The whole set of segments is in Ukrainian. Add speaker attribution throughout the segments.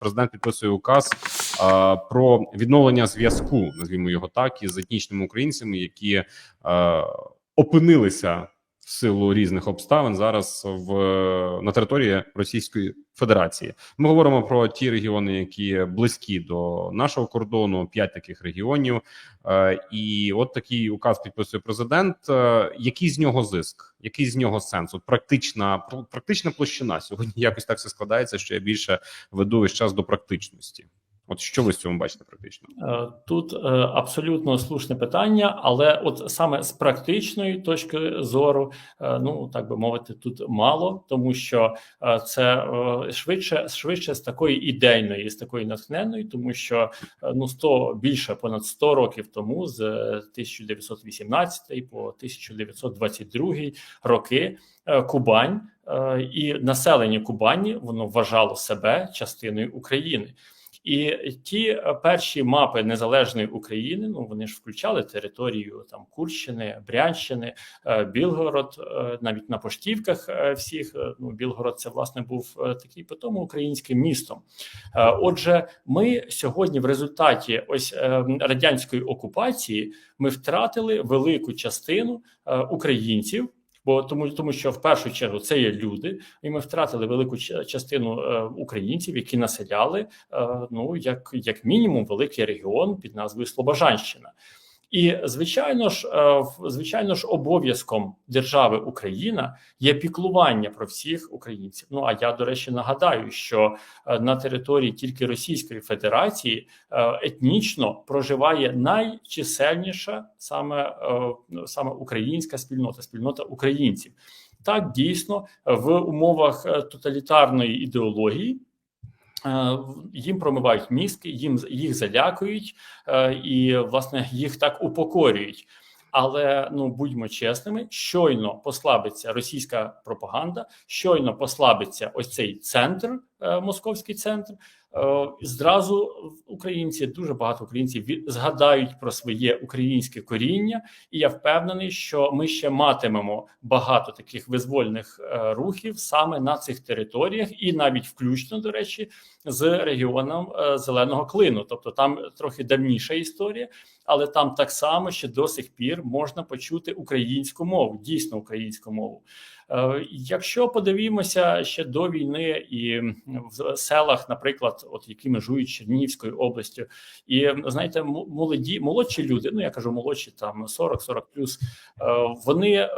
Speaker 1: президент підписує указ а, про відновлення зв'язку, назвімо його так, із етнічними українцями, які а, опинилися силу різних обставин зараз в на території Російської Федерації. Ми говоримо про ті регіони, які близькі до нашого кордону. П'ять таких регіонів, Е, і от такий указ підписує президент. Е, Який з нього зиск? Який з нього сенс? От практична практична площина сьогодні якось так все складається, що я більше веду весь час до практичності. От що ви з цьому бачите практично?
Speaker 2: Е, Тут е, абсолютно слушне питання, але от саме з практичної точки зору, е, ну так би мовити, тут мало, тому що це швидше швидше з такої ідейної, з такої натхненної, тому що ну 100, більше понад 100 років тому, з е, 1918 по 1922 роки, Кубань і населення Кубані воно вважало себе частиною України. І ті е, перші мапи незалежної України, ну вони ж включали територію там Курщини, Брянщини, е, Білгород, е, навіть на поштівках всіх. Ну, Білгород це власне був такий потому українським містом. Отже, ми сьогодні в результаті ось радянської окупації ми втратили велику частину українців. Бо тому, тому що в першу чергу це є люди, і ми втратили велику частину е, українців, які населяли е, ну як, як мінімум великий регіон під назвою Слобожанщина. І звичайно ж, е, звичайно ж, обов'язком держави Україна є піклування про всіх українців. Ну а я до речі нагадаю, що е, на території тільки Російської Федерації е, етнічно проживає найчисельніша саме, ну, саме українська спільнота, спільнота українців. Так дійсно в умовах тоталітарної ідеології. Е, Їм промивають мізки, їм їх залякують е, і власне їх так упокорюють. Але ну будьмо чесними, щойно послабиться російська пропаганда, щойно послабиться ось цей центр, московський центр. е, Зразу українці, дуже багато українців згадають про своє українське коріння, і я впевнений, що ми ще матимемо багато таких визвольних е, рухів саме на цих територіях, і навіть включно до речі, з регіоном е, зеленого клину. Тобто там трохи давніша історія, але там так само ще до сих пір можна почути українську мову, дійсно українську мову. Е, Якщо подивимося ще до війни і в селах, наприклад, от які межують Чернігівською областю, і знаєте, молоді молодші люди, ну я кажу молодші, там 40-40 плюс, е, вони е,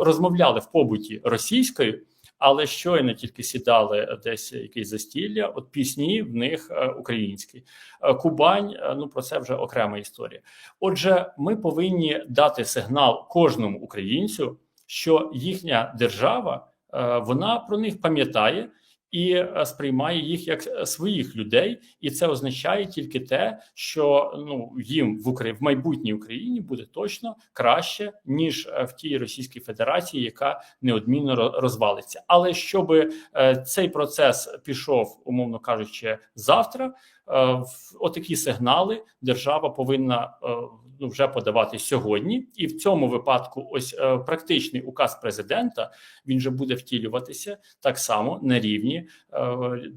Speaker 2: розмовляли в побуті російською. Але щойно тільки сідали десь якесь застілля, от пісні в них українські. Кубань, ну про це вже окрема історія. Отже, ми повинні дати сигнал кожному українцю, що їхня держава е, вона про них пам'ятає і е, сприймає їх як е, своїх людей, і це означає тільки те, що ну їм в Україні в майбутній Україні буде точно краще ніж в тій Російській Федерації, яка неодмінно ро- розвалиться. Але щоб цей процес пішов, умовно кажучи, завтра. Е, Отакі сигнали держава повинна е, ну, вже подавати сьогодні, і в цьому випадку, ось е, практичний указ президента він же буде втілюватися так само на рівні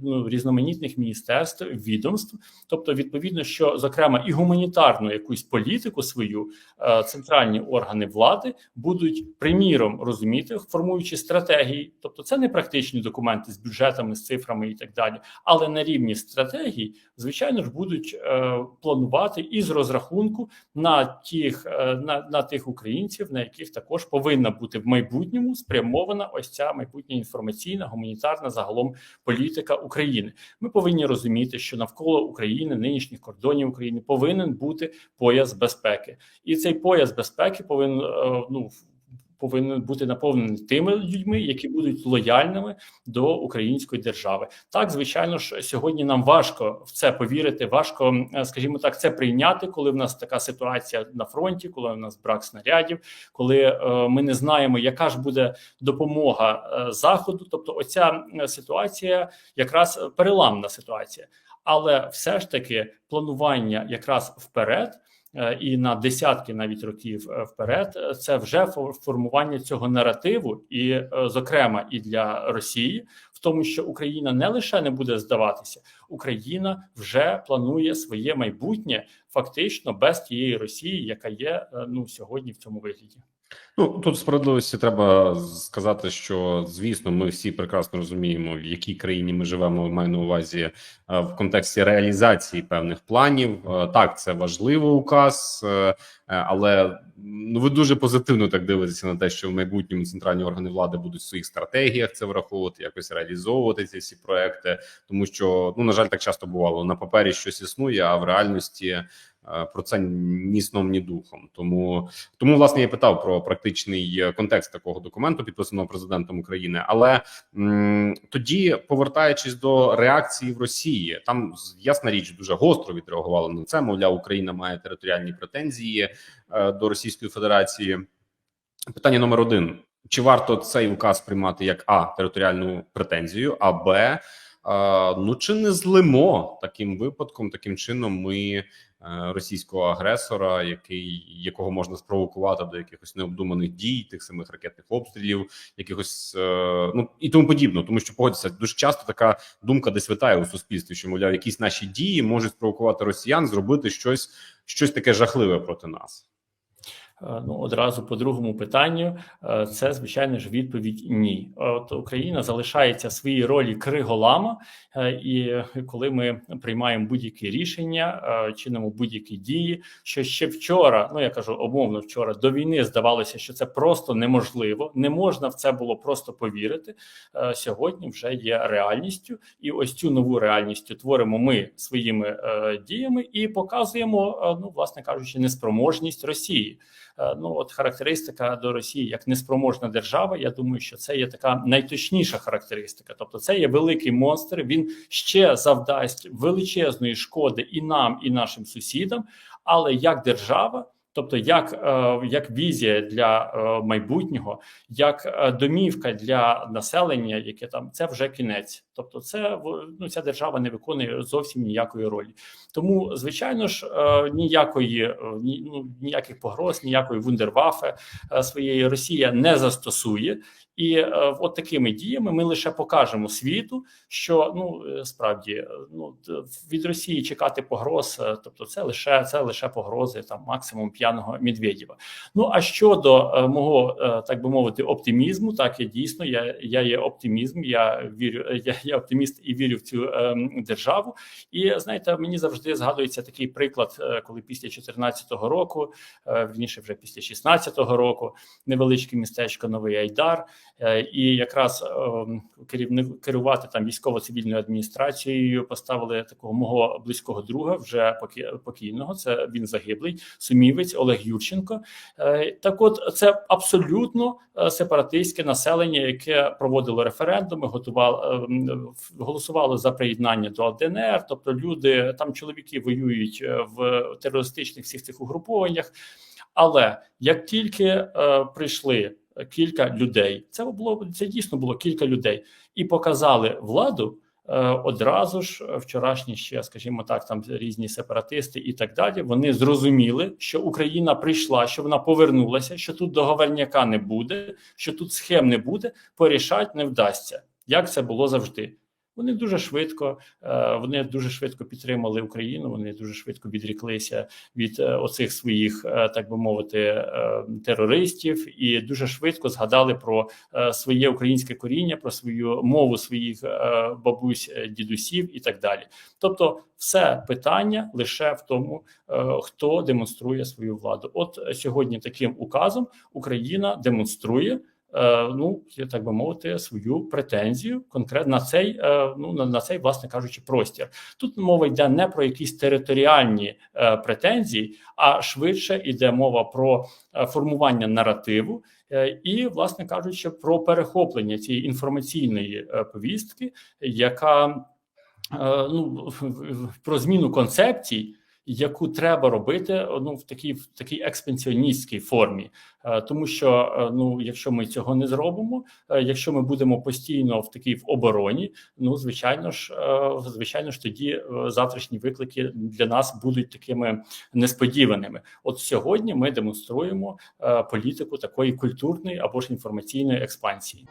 Speaker 2: ну, різноманітних міністерств, відомств. Тобто, відповідно, що зокрема і гуманітарну якусь політику свою центральні органи влади будуть приміром розуміти, формуючи стратегії. Тобто, це не практичні документи з бюджетами, з цифрами і так далі, але на рівні стратегій, звичайно ж, будуть е, планувати із розрахунку на тих е, на, на тих українців, на яких також повинна бути в майбутньому спрямована ось ця майбутня інформаційна, гуманітарна загалом політика України. Ми повинні розуміти, що навколо України, нинішніх кордонів України, повинен бути пояс безпеки, і цей пояс безпеки повинен е, ну. Повинен бути наповнений тими людьми, які будуть лояльними до української держави. Так, звичайно ж, сьогодні нам важко в це повірити. Важко, е, скажімо так, це прийняти, коли в нас така ситуація на фронті, коли в нас брак снарядів, коли е, ми не знаємо, яка ж буде допомога е, заходу. Тобто, оця ситуація якраз переламна ситуація, але все ж таки планування якраз вперед. Е, і на десятки навіть років е, вперед, е, це вже фо- формування цього наративу, і, зокрема, і для Росії, в тому, що Україна не лише не буде здаватися, Україна вже планує своє майбутнє фактично без тієї Росії, яка є ну сьогодні в цьому вигляді.
Speaker 1: Ну тут справедливості треба сказати, що звісно, ми всі прекрасно розуміємо, в якій країні ми живемо. Маю на увазі е, в контексті реалізації певних планів. Е, Так, це важливий указ, е, але ну ви дуже позитивно так дивитеся на те, що в майбутньому центральні органи влади будуть в своїх стратегіях це враховувати, якось реалізовувати ці всі проекти, тому що ну на жаль, так часто бувало на папері щось існує, а в реальності. Е, Про це ні сном, ні духом. Тому тому власне я питав про практичний контекст такого документу, підписаного президентом України. Але м, тоді, повертаючись до реакції в Росії, там ясна річ дуже гостро відреагували на це. Мовляв, Україна має територіальні претензії е, до Російської Федерації. Питання номер один: чи варто цей указ приймати як а територіальну претензію, а б е, ну чи не злимо таким випадком, таким чином ми російського агресора, який якого можна спровокувати до якихось необдуманих дій, тих самих ракетних обстрілів, якихось е, ну і тому подібно, тому що погодься дуже часто така думка десь витає у суспільстві, що мовляв, якісь наші дії можуть спровокувати росіян зробити щось, щось таке жахливе проти нас.
Speaker 2: Е, Ну, одразу по другому питанню, е, це звичайно ж відповідь ні. От Україна залишається своїй ролі криголама, е, і коли ми приймаємо будь-які рішення, чинимо будь-які дії, що ще вчора, ну я кажу умовно, вчора до війни здавалося, що це просто неможливо, не можна в це було просто повірити. Сьогодні вже є реальністю, і ось цю нову реальність творимо ми своїми діями і показуємо, ну власне кажучи, неспроможність Росії. Е, Ну, от характеристика до Росії як неспроможна держава. Я думаю, що це є така найточніша характеристика. Тобто, це є великий монстр. Він ще завдасть величезної шкоди і нам, і нашим сусідам. Але як держава, тобто як, е, як візія для е, майбутнього, як е, домівка для населення, яке там це вже кінець. Тобто, це ну, ця держава не виконує зовсім ніякої ролі. Тому, звичайно ж, ніякої ні, ну, ніяких погроз, ніякої вундервафи е, своєї Росія не застосує. І от такими діями ми лише покажемо світу, що ну справді ну від Росії чекати погроз, тобто це лише це лише погрози, там максимум п'яного Медведєва. Ну а щодо е, мого е, так би мовити оптимізму, так я дійсно я, я є оптимізм. Я вірю, е, я, я оптиміст і вірю в цю е, державу. І знаєте, мені завжди згадується такий приклад, е, коли після 2014 року, е, вірніше вже після 2016 року, невеличке містечко Новий Айдар, е, і якраз ем, керівник керувати там військово-цивільною адміністрацією поставили такого мого близького друга, вже покійного. Це він загиблий, сумівець Олег Юрченко. Е, Так, от це абсолютно е, сепаратистське населення, яке проводило референдуми, готувало ем, голосувало за приєднання до ЛДНР. Тобто, люди там чоловіки воюють е, в терористичних всіх цих угрупованнях. Але як тільки е, прийшли кілька людей, це було це дійсно було кілька людей, і показали владу. Е, Одразу ж е, вчорашні ще, скажімо так, там різні сепаратисти і так далі. Вони зрозуміли, що Україна прийшла, що вона повернулася, що тут договорняка не буде, що тут схем не буде, порішати не вдасться, як це було завжди. Вони дуже швидко, е, вони дуже швидко підтримали Україну. Вони дуже швидко відріклися від е, оцих своїх, е, так би мовити, терористів, і дуже швидко згадали про своє українське коріння, про свою мову своїх бабусь, дідусів і так далі. Тобто, все питання лише в тому, хто демонструє свою владу. От сьогодні таким указом Україна демонструє. Е, Ну, я так би мовити, свою претензію конкретно на цей, е, ну на, цей, власне кажучи, простір. Тут мова йде не про якісь територіальні е, претензії, а швидше йде мова про формування наративу. І, власне кажучи, про перехоплення цієї інформаційної повістки, яка ну про зміну концепцій, яку треба робити ну в такій в такій експансіоністській формі, Е, тому що е, ну, якщо ми цього не зробимо, е, якщо ми будемо постійно в такій в обороні, ну звичайно ж, е, звичайно ж, тоді е, завтрашні виклики для нас будуть такими несподіваними. От сьогодні ми демонструємо е, політику такої культурної або ж інформаційної експансії.